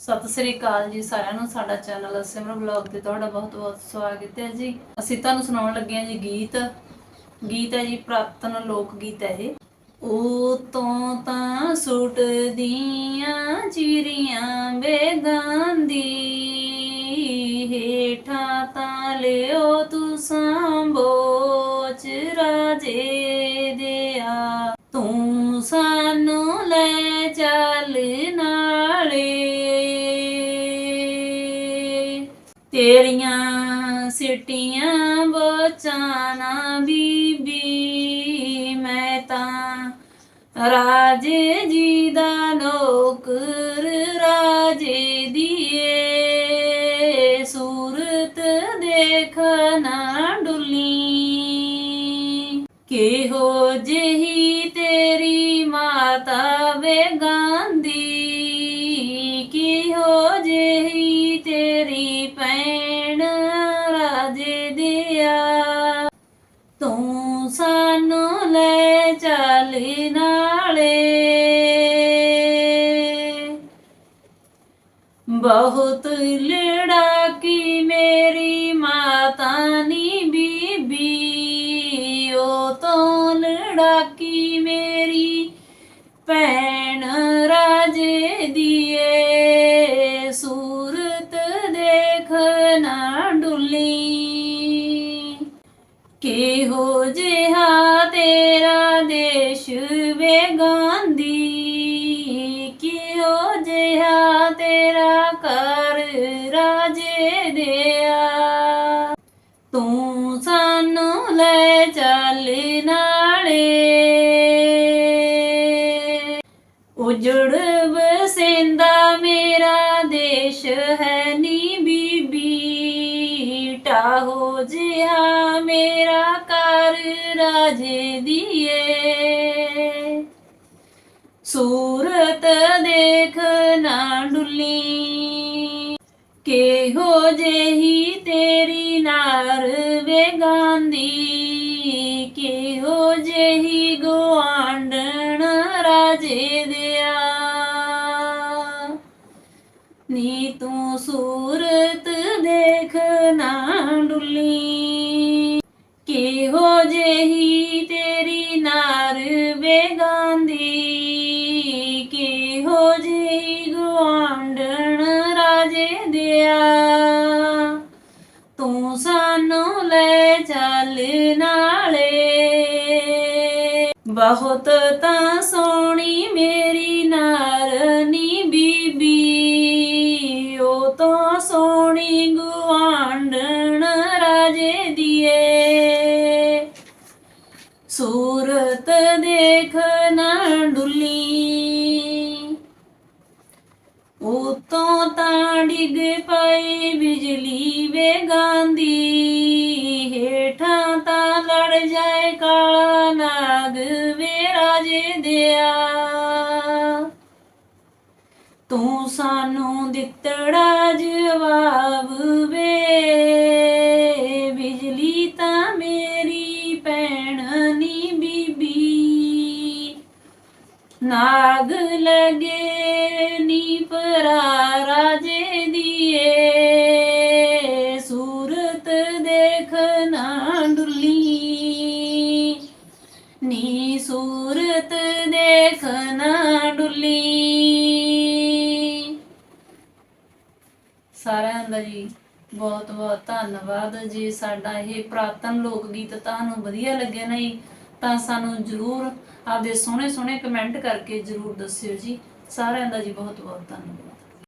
ਸਤਿ ਸ੍ਰੀ ਅਕਾਲ ਜੀ ਸਾਰਿਆਂ ਨੂੰ, ਸਾਡਾ ਚੈਨਲ ਸਿਮਰਨ ਬਲੌਗ ਤੇ ਤੁਹਾਡਾ ਬਹੁਤ-ਬਹੁਤ ਸਵਾਗਤ ਹੈ ਜੀ। ਅਸੀਂ ਤੁਹਾਨੂੰ ਸੁਣਾਉਣ ਲੱਗੇ ਹਾਂ ਜੀ ਗੀਤ। ਗੀਤ ਹੈ ਜੀ, ਪ੍ਰਾਤਨ ਲੋਕ ਗੀਤ ਹੈ ਇਹ। ਉਹ ਤੋਂ ਤਾਂ ਸੁੱਟਦੀਆਂ ਦੀਆਂ ਚਿੜੀਆਂ ਬੇਗਾਂਦੀ ਹੇਠਾਂ ਤਾਂ ਲਿਓ ਤੂੰ ਸੰਬੋਚ ਰਾਜੇ ਦਿਆ। ਤੂੰ ਤੇਰੀਆਂ ਸਿੱਟੀਆਂ ਬਚਾਣਾ ਬੀਬੀ, ਮੈਂ ਤਾਂ ਰਾਜੇ ਜੀ ਦਾ ਨੌਕਰ ਰਾਜੇ ਦੀਏ। ਸੂਰਤ ਦੇਖਣਾ ਡੁੱਲੀ, ਕਿਹੋ ਜਿਹੀ ਤੇਰੀ ਮਾਤਾ ਵੇ ਰਾਜੇ ਦਿਆ। ਤੂੰ ਸਾਨੂੰ ਲੈ ਚੱਲ ਨਾਲੇ। ਬਹੁਤ ਲੜਾਕੀ ਮੇਰੀ ਮਾਤਾ ਨੀ ਬੀਬੀ। ਉਹ ਤੋਂ ਲੜਾਕੀ ਮੇਰੀ ਭੈਣ ਕਿਹੋ ਜਿਹਾ ਤੇਰਾ ਦੇਸ਼ ਵੇ ਗਾਂਧੀ? ਕਿਹੋ ਜਿਹਾ ਤੇਰਾ ਕਰ ਰਾਜੇ ਦਿਆ? ਤੂੰ ਸਾਨੂੰ ਲੈ ਚੱਲ ਨਾਲੇ। ਉਜੜ ਵਸੇਂਦਾ ਮੇਰਾ ਕਰ ਰਾਜੇ ਦੀਏ। ਸੂਰਤ ਦੇਖ ਨਾ ਡੁੱਲੀ, ਕਿਹੋ ਜਿਹੀ ਤੇਰੀ ਨਾਰ ਵੇ ਗਾਂਦੀ, ਕਿਹੋ ਜਿਹੀ ਗੁਆਂਢਣ ਰਾਜੇ ਦਿਆ। ਨੀ ਤੂੰ ਸੂਰਤ ਦੇਖ ਨਾ ਡੁੱਲੀ ਕਿਹੋ ਜਿਹੀ ਤੇਰੀ ਨਾਰ ਵੇ ਗਾਂਦੀ ਕਿਹੋ ਜਿਹੀ ਗੁਆਂਢਣ ਰਾਜੇ ਦਿਆ। ਤੂੰ ਸਾਨੂੰ ਲੈ ਚੱਲ ਨਾਲੇ, ਬਹੁਤ ਤਾਂ ਸੋਹਣੀ ਮੇਰੀ ਨਾਰਨੀ ਬੀਬੀ ਉਹ ਦੇਖ ਨਾ ਡੁੱਲੀ। ਉਤੋਂ ਤਾਂ ਡਿੱਗ ਪਈ ਬਿਜਲੀ ਵੇ ਗਾਂਦੀ। ਹੇਠਾਂ ਤਾਂ ਲੜ ਜਾਏ ਕਾਲਾ ਨਾਗ ਵੇ ਰਾਜੇ ਦਿਆ। ਤੂੰ ਸਾਨੂੰ ਦਿੱਤੜਾ ਜਵਾਬ ਵੇ। ਬਿਜਲੀ ਤਾਂ ਮੇਰੀ ਨਾਗ ਲਗੇ ਨੀ ਪਰਾ ਰਾਜੇ ਦੀਏ। ਸੂਰਤ ਦੇਖ ਨਾ ਡੁੱਲੀ। ਨੀ ਸੂਰਤ ਦੇਖ ਡੁੱਲੀ। ਸਾਰਿਆਂ ਦਾ ਜੀ ਬਹੁਤ ਬਹੁਤ ਧੰਨਵਾਦ ਜੀ। ਸਾਡਾ ਇਹ ਪ੍ਰਾਤਨ ਲੋਕ ਗੀਤ ਤੁਹਾਨੂੰ ਵਧੀਆ ਲੱਗਿਆ ਨਾ ਜੀ। ਤਾਂ ਸਾਨੂੰ ਜਰੂਰ ਆਪਦੇ ਸੋਹਣੇ ਸੋਹਣੇ ਕਮੈਂਟ ਕਰਕੇ ਜਰੂਰ ਦੱਸਿਓ ਜੀ। ਸਾਰਿਆਂ ਦਾ ਜੀ ਬਹੁਤ ਬਹੁਤ ਧੰਨਵਾਦ।